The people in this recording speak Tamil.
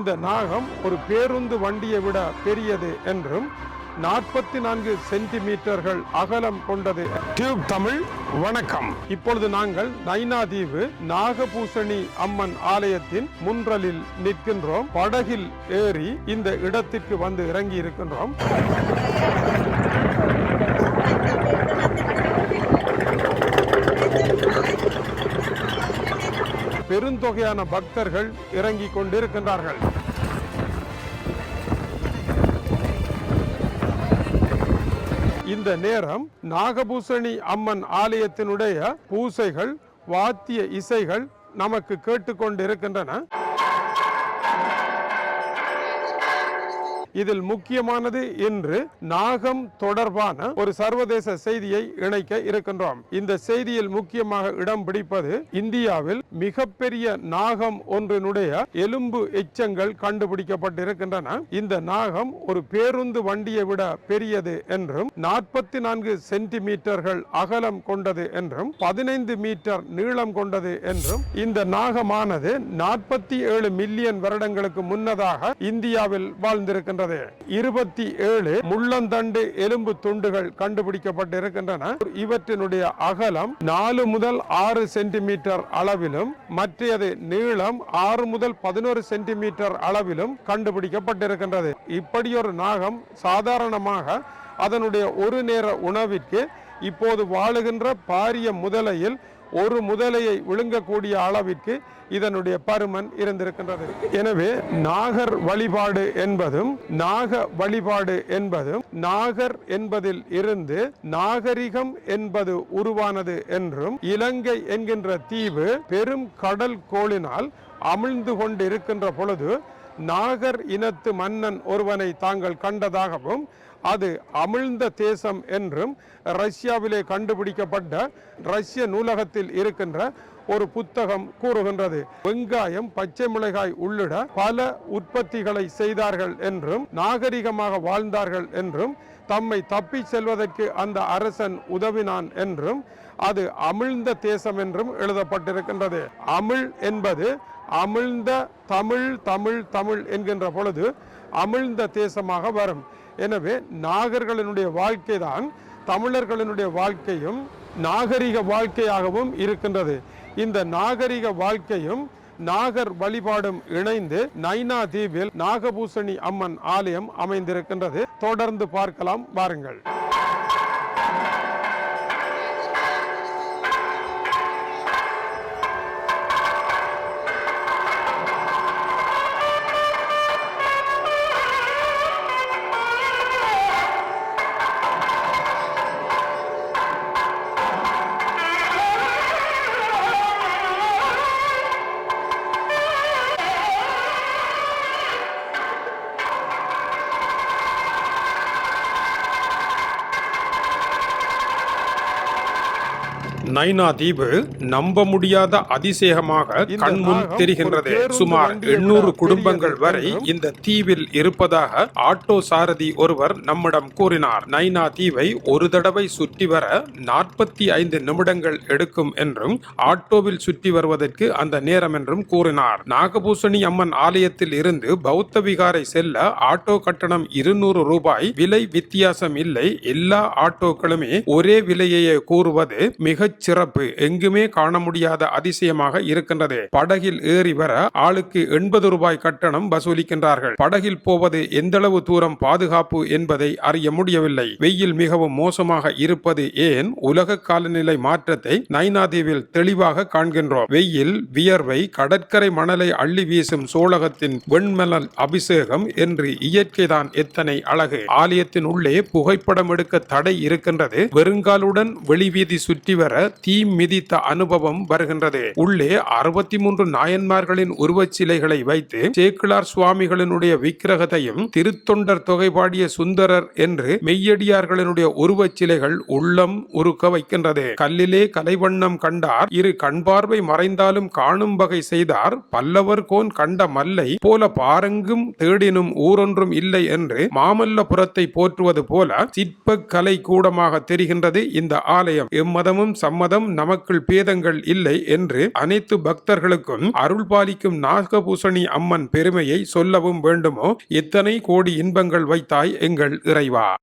இந்த நாகம் ஒரு பேருந்து வண்டியை விட பெரியது என்றும் நாற்பத்தி நான்கு சென்டிமீட்டர்கள் அகலம் கொண்டது. டியூப் தமிழ் வணக்கம். இப்பொழுது நாங்கள் நைனாதீவு நாகபூசணி அம்மன் ஆலயத்தின் முன்றலில் நிற்கின்றோம். படகில் ஏறி இந்த இடத்திற்கு வந்து இறங்கி இருக்கின்றோம் பெருந்தொகையான பக்தர்கள் இறங்கிக் கொண்டிருக்கின்றார்கள். இந்த நேரம் நாகபூசணி அம்மன் ஆலயத்தினுடைய பூசைகள் வாத்திய இசைகள் நமக்கு கேட்டுக்கொண்டிருக்கின்றன இதில் முக்கியமானது இன்று நாகம் தொடர்பான ஒரு சர்வதேச செய்தியை இணைக்க இருக்கின்றோம். இந்த செய்தியில் முக்கியமாக இடம் பிடிப்பது இந்தியாவில் மிகப்பெரிய நாகம் ஒன்றினுடைய எலும்பு எச்சங்கள் கண்டுபிடிக்கப்பட்டிருக்கின்றன. இந்த நாகம் ஒரு பேருந்து வண்டியை விட பெரியது என்றும் நாற்பத்தி நான்கு சென்டிமீட்டர்கள் அகலம் கொண்டது என்றும் பதினைந்து மீட்டர் நீளம் கொண்டது என்றும் இந்த நாகமானது நாற்பத்தி ஏழு மில்லியன் வருடங்களுக்கு முன்னதாக இந்தியாவில் வாழ்ந்திருக்கின்றது இருபத்தி ஏழு முள்ளந்தண்டு எலும்பு துண்டுகள் கண்டுபிடிக்கப்பட்டிருக்கின்றன. இவற்றினுடைய அகலம் நாலு முதல் ஆறு சென்டிமீட்டர் அளவிலும் மற்றது நீளம் ஆறு முதல் பதினோரு சென்டிமீட்டர் அளவிலும் கண்டுபிடிக்கப்பட்டிருக்கின்றது. இப்படி ஒரு நாகம் சாதாரணமாக அதனுடைய ஒரு நேர உணவிற்கு இப்போது வாழுகின்ற பாரிய முதலையில் ஒரு முதலையை விழுங்கக்கூடிய அளவிற்கு இதனுடைய பருமன் இருந்திருக்கின்றது. எனவே நாகர் வழிபாடு என்பதும் நாக வழிபாடு என்பதும் நாகர் என்பதில் இருந்து நாகரிகம் என்பது உருவானது என்றும் இலங்கை என்கின்ற தீவு பெரும் கடல் கோளினால் அமிழ்ந்து கொண்டிருக்கின்ற பொழுது நாகர் இனத்து மன்னன் ஒருவனை தாங்கள் கண்டதாகவும் அது அமிழ்ந்த தேசம் என்றும் ரஷ்யாவிலே கண்டுபிடிக்கப்பட்ட ரஷ்ய நூலகத்தில் இருக்கின்ற ஒரு புத்தகம் கூறுகின்றது. வெங்காயம் பச்சை மிளகாய் உள்ளிட பல உற்பத்திகளை செய்தார்கள் என்றும் நாகரிகமாக வாழ்ந்தார்கள் என்றும் தம்மை தப்பி செல்வதற்கு அந்த அரசன் உதவினான் என்றும் அது அமிழ்ந்த தேசம் என்றும் எழுதப்பட்டிருக்கின்றது. அமிழ் என்பது அமிழ்ந்த தமிழ் தமிழ் தமிழ் என்கின்ற பொழுது அமிழ்ந்த தேசமாக வரும். எனவே நாகர்களினுடைய வாழ்க்கை தான் தமிழர்களினுடைய வாழ்க்கையும் நாகரிக வாழ்க்கையாகவும் இருக்கின்றது. இந்த நாகரிக வாழ்க்கையும் நாகர் வழிபாடும் இணைந்து நைனா தீவில் நாகபூசணி அம்மன் ஆலயம் அமைந்திருக்கின்றது. தொடர்ந்து பார்க்கலாம் வாருங்கள். நைனா தீவு நம்ப முடியாத அதிசயமாக இந்த கண் முன் நாகம் தெரிகின்றது. சுமார் எண்ணூறு குடும்பங்கள் வரை இந்த தீவில் இருப்பதாக ஆட்டோ சாரதி ஒருவர் நம்மிடம் கூறினார். நைனா தீவை ஒரு தடவை சுற்றி வர நாற்பத்தி ஐந்து நிமிடங்கள் எடுக்கும் என்றும் ஆட்டோவில் சுற்றி வருவதற்கு அந்த நேரம் என்றும் கூறினார். நாகபூசணி அம்மன் ஆலயத்தில் இருந்து பௌத்த விகாரை செல்ல ஆட்டோ கட்டணம் இருநூறு ரூபாய் விலை வித்தியாசம் இல்லை. எல்லா ஆட்டோக்களுமே ஒரே விலையையே கூறுவது மிகச் சிறப்பு எங்குமே காண முடியாத அதிசயமாக இருக்கின்றது. படகில் ஏறி வர ஆளுக்கு எண்பது ரூபாய் கட்டணம் வசூலிக்கின்றார்கள். படகில் போவது எந்தளவு தூரம் பாதுகாப்பு என்பதை அறிய முடியவில்லை. வெயில் மிகவும் மோசமாக இருப்பது ஏன்? உலக காலநிலை மாற்றத்தை நைனாதீவில் தெளிவாக காண்கின்றோம். வெயில் வியர்வை கடற்கரை மணலை அள்ளி வீசும் சோழகத்தின் வெண்மலல் அபிஷேகம் என்று இயற்கைதான் எத்தனை அழகு. ஆலயத்தின் உள்ளே புகைப்படம் எடுக்க தடை இருக்கின்றது. வெறுங்காலுடன் வெளிவீதி சுற்றி வர தீ மிதித்த அனுபவம் வருகின்றது. உள்ளே அறுபத்தி மூன்று நாயன்மார்களின் உருவச் சிலைகளை வைத்து சேக்கிழார் சுவாமிகளினுடைய விக்கிரகத்தையும் திருத்தொண்டர் தொகைபாடிய சுந்தரர் என்று மெய்யடியார்களினுடைய உருவச் சிலைகள் உள்ளம் உருக்க வைக்கின்றது. கல்லிலே கலைவண்ணம் கண்டார் இரு கண்பார்வை மறைந்தாலும் காணும் வகை செய்தார் பல்லவர் கோன் கண்ட மல்லை போல பாருங்கும் தேடினும் ஊரொன்றும் இல்லை என்று மாமல்லபுரத்தை போற்றுவது போல சிற்ப கலை கூடமாக தெரிகின்றது இந்த ஆலயம். எம்மதமும் சம்ம சம்மதம் நமக்குள் பேதங்கள் இல்லை என்று அனைத்து பக்தர்களுக்கும் அருள் பாலிக்கும் நாகபூசணி அம்மன் பெருமையை சொல்லவும் வேண்டுமோ? எத்தனை கோடி இன்பங்கள் வைத்தாய் எங்கள் இறைவா?